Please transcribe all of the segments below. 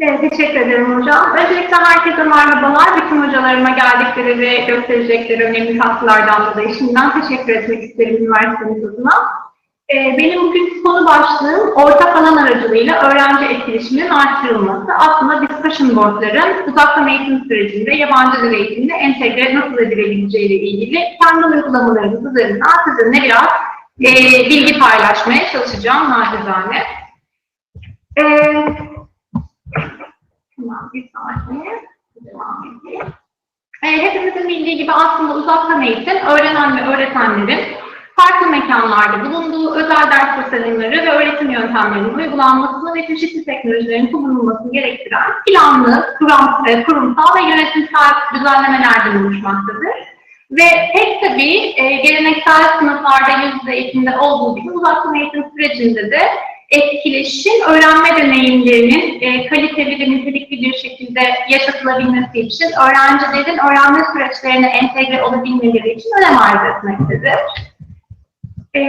Evet, teşekkür ederim hocam. Öncelikle herkese merhabalar. Bütün hocalarıma geldikleri ve gösterecekleri önemli katkılardan dolayı şimdiden teşekkür etmek isterim üniversitemiz adına. Ee, benim bugünkü konu başlığım ortak alan aracılığıyla öğrenci etkileşiminin artırılması. Aslında discussion boardların uzaktan eğitim sürecinde yabancı dil eğitimine entegre nasıl edilebileceği ile ilgili kendi uygulamalarımız üzerinden sizinle biraz e, bilgi paylaşmaya çalışacağım nacizane. Ee, Tamam, bir saniye. Devam edeyim. Ee, hepimizin bildiği gibi aslında uzaktan eğitim, öğrenen ve öğretenlerin farklı mekanlarda bulunduğu özel ders tasarımları ve öğretim yöntemlerinin uygulanmasını ve çeşitli teknolojilerin kullanılmasını gerektiren planlı, e, kurumsal ve yönetimsel düzenlemelerden oluşmaktadır. Ve pek tabii e, geleneksel sınıflarda yüz yüze eğitimde olduğu gibi uzaktan eğitim sürecinde de etkileşim, öğrenme deneyimlerinin e, kaliteli ve nitelikli bir şekilde yaşatılabilmesi için öğrencilerin öğrenme süreçlerine entegre olabilmeleri için önem arz etmektedir. E,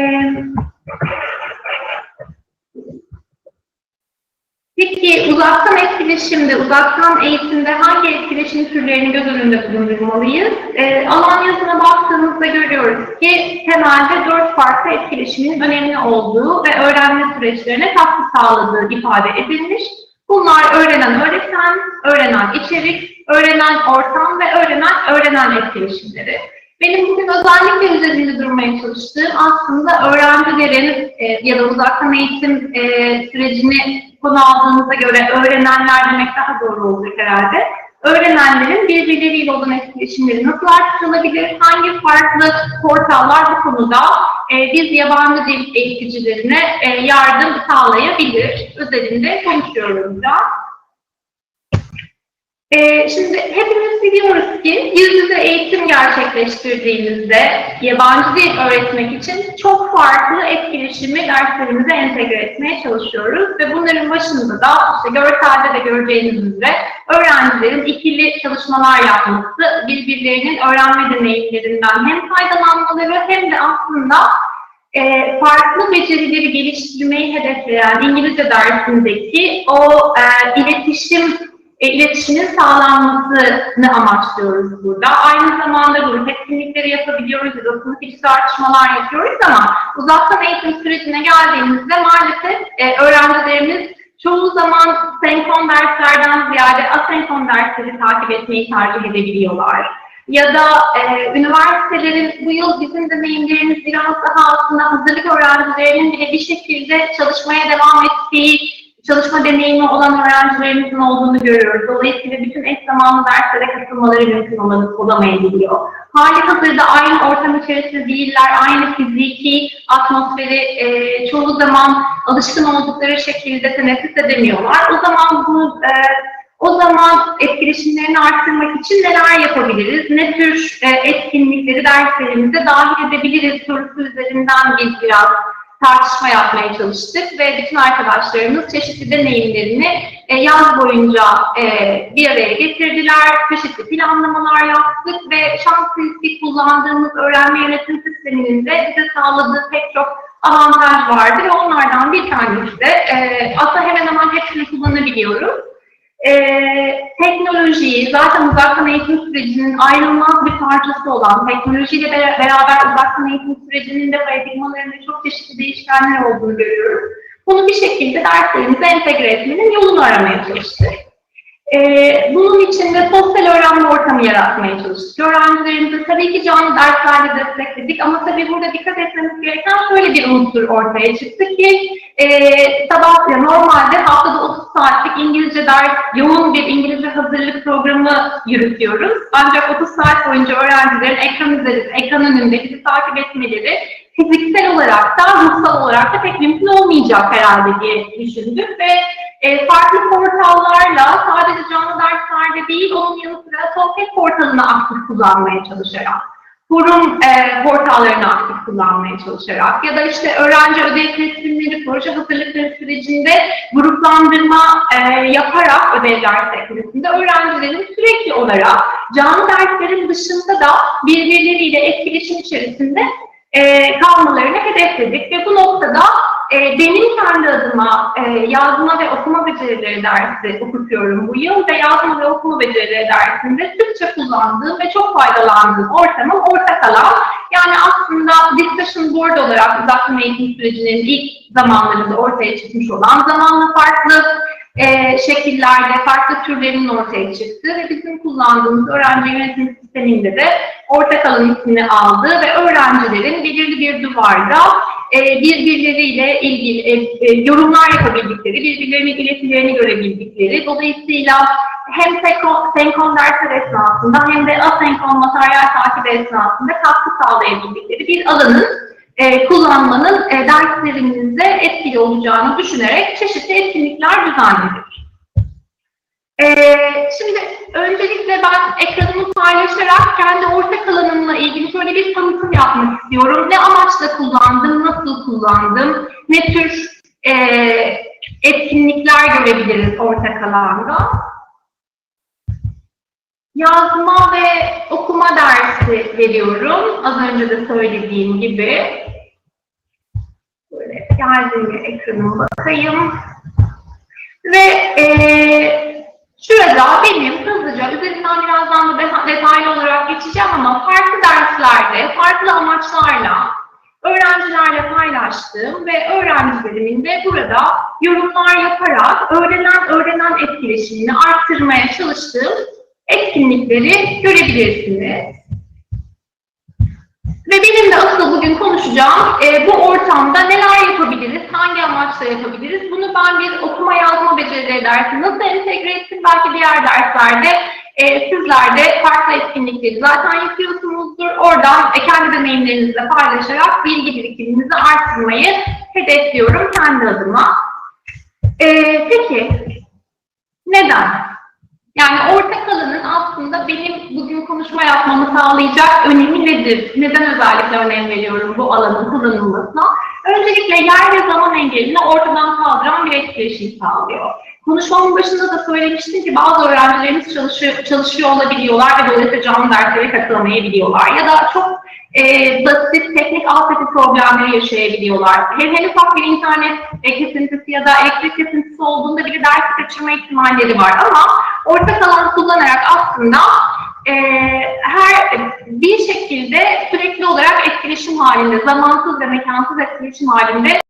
Peki uzaktan etkileşimde, uzaktan eğitimde hangi etkileşim türlerini göz önünde bulundurmalıyız? Ee, alan yazına baktığımızda görüyoruz ki temelde dört farklı etkileşimin önemli olduğu ve öğrenme süreçlerine katkı sağladığı ifade edilmiş. Bunlar öğrenen öğreten, öğrenen içerik, öğrenen ortam ve öğrenen öğrenen etkileşimleri. Benim bugün özellikle üzerinde durmaya çalıştığım aslında öğrencilerin e, ya da uzaktan eğitim e, sürecini konu aldığımıza göre öğrenenler demek daha doğru olacak herhalde. Öğrenenlerin birbirleriyle olan etkileşimleri nasıl artırılabilir, hangi farklı portallar bu konuda e, biz yabancı dil eğiticilerine e, yardım sağlayabilir üzerinde konuşuyoruz da. Ee, şimdi hepimiz biliyoruz ki yüz yüze eğitim gerçekleştirdiğimizde yabancı dil öğretmek için çok farklı etkileşimi derslerimize entegre etmeye çalışıyoruz. Ve bunların başında da işte görselde de göreceğiniz üzere öğrencilerin ikili çalışmalar yapması, birbirlerinin öğrenme deneyimlerinden hem faydalanmaları hem de aslında e, farklı becerileri geliştirmeyi hedefleyen İngilizce dersindeki o e, iletişim e, iletişimin sağlanmasını amaçlıyoruz burada. Aynı zamanda grup etkinlikleri yapabiliyoruz ya da sınıf içi tartışmalar yapıyoruz ama uzaktan eğitim sürecine geldiğimizde maalesef e, öğrencilerimiz çoğu zaman senkron derslerden ziyade asenkron dersleri takip etmeyi tercih edebiliyorlar. Ya da e, üniversitelerin bu yıl bizim deneyimlerimiz biraz daha aslında hazırlık öğrencilerinin bile bir şekilde çalışmaya devam ettiği çalışma deneyimi olan öğrencilerimizin olduğunu görüyoruz. Dolayısıyla bütün eş zamanlı derslere katılmaları mümkün olamayabiliyor. Hali hazırda aynı ortam içerisinde değiller, aynı fiziki atmosferi e, çoğu zaman alışkın oldukları şekilde teneffüs edemiyorlar. O zaman bu e, o zaman etkileşimlerini arttırmak için neler yapabiliriz? Ne tür e, etkinlikleri derslerimize dahil edebiliriz sorusu üzerinden biz biraz tartışma yapmaya çalıştık ve bütün arkadaşlarımız çeşitli deneyimlerini e, yaz boyunca e, bir araya getirdiler. Çeşitli planlamalar yaptık ve şans kullandığımız öğrenme yönetim sisteminin de bize sağladığı pek çok avantaj vardı ve onlardan bir tanesi de e, aslında hemen hemen hepsini kullanabiliyoruz. Ee, teknolojiyi, zaten uzaktan eğitim sürecinin ayrılmaz bir parçası olan, teknolojiyle beraber uzaktan eğitim sürecinin de paradigmalarında çok çeşitli değişkenler olduğunu görüyoruz. Bunu bir şekilde derslerimize entegre etmenin yolunu aramaya çalıştık. Ee, bunun için de sosyal öğrenme ortamı yaratmaya çalıştık. Öğrencilerimizi tabii ki canlı derslerle destekledik ama tabii burada dikkat etmemiz gereken şöyle bir unsur ortaya çıktı ki e, sabah ya normalde haftada 30 saatlik İngilizce ders, yoğun bir İngilizce hazırlık programı yürütüyoruz. Ancak 30 saat boyunca öğrencilerin ekran üzerinde, ekran önünde bizi takip etmeleri fiziksel olarak da ruhsal olarak da pek mümkün olmayacak herhalde diye düşündük ve e, farklı portallarla sadece canlı derslerde değil, onun yanı sıra sohbet portalını aktif kullanmaya çalışarak, forum e, portallarını aktif kullanmaya çalışarak ya da işte öğrenci ödev teslimleri, proje hazırlıkları sürecinde gruplandırma e, yaparak ödev ders eklisinde öğrencilerin sürekli olarak canlı derslerin dışında da birbirleriyle etkileşim içerisinde e, kalmalarını hedefledik ve bu noktada e, benim kendi adıma e, yazma ve okuma becerileri dersi okutuyorum bu yıl ve yazma ve okuma becerileri dersinde sıkça kullandığım ve çok faydalandığım ortamım ortak alan. Yani aslında discussion board olarak uzaktan eğitim sürecinin ilk zamanlarında ortaya çıkmış olan zamanla farklı e, şekillerde, farklı türlerinin ortaya çıktığı ve bizim kullandığımız öğrenci yönetim sisteminde de ortak alan ismini aldı ve öğrencilerin belirli bir duvarda birbirleriyle ilgili e, e, yorumlar yapabildikleri, birbirlerinin iletilerini görebildikleri, dolayısıyla hem senkron, dersler esnasında hem de asenkron materyal takip esnasında katkı sağlayabildikleri bir alanın e, kullanmanın e, derslerimizde etkili olacağını düşünerek çeşitli etkinlikler düzenledik. E, şimdi öncelikle ben ekranımı paylaşarak kendi ortak alanımla ilgili şöyle bir tanıtım yapmak istiyorum. Ne amaçla kullandım, nasıl kullandım, ne tür e, etkinlikler görebiliriz ortak alanda. Yazma ve okuma dersi veriyorum. Az önce de söylediğim gibi. Böyle geldiğinde ekranıma bakayım. Ve e, şurada benim hızlıca, üzerinden birazdan da de- detaylı olarak geçeceğim ama farklı derslerde, farklı amaçlarla öğrencilerle paylaştığım ve öğrencilerimin de burada yorumlar yaparak öğrenen öğrenen etkileşimini arttırmaya çalıştığım etkinlikleri görebilirsiniz. Ve benim de bugün konuşacağım e, bu ortamda neler yapabiliriz, hangi amaçla yapabiliriz? Bunu ben bir okuma yazma becerileri dersi nasıl entegre ettim? Belki diğer derslerde e, sizler de farklı etkinlikleri zaten yapıyorsunuzdur. Oradan e, kendi deneyimlerinizle paylaşarak bilgi birikiminizi arttırmayı hedefliyorum kendi adıma. E, peki, neden? Yani ortak alanın aslında benim bugün konuşma yapmamı sağlayacak önemi nedir? Neden özellikle önem veriyorum bu alanın kullanılmasına? Öncelikle yer ve zaman engelini ortadan kaldıran bir etkileşim sağlıyor. Konuşmamın başında da söylemiştim ki bazı öğrencilerimiz çalışıyor, çalışıyor olabiliyorlar ve dolayısıyla canlı derslere katılamayabiliyorlar. Ya da çok e, basit teknik altyapı problemleri yaşayabiliyorlar. Hem en ufak bir internet e, kesintisi ya da elektrik kesintisi olduğunda bile ders kaçırma ihtimalleri var ama ortak alan kullanarak aslında e, her bir şekilde sürekli olarak etkileşim halinde, zamansız ve mekansız etkileşim halinde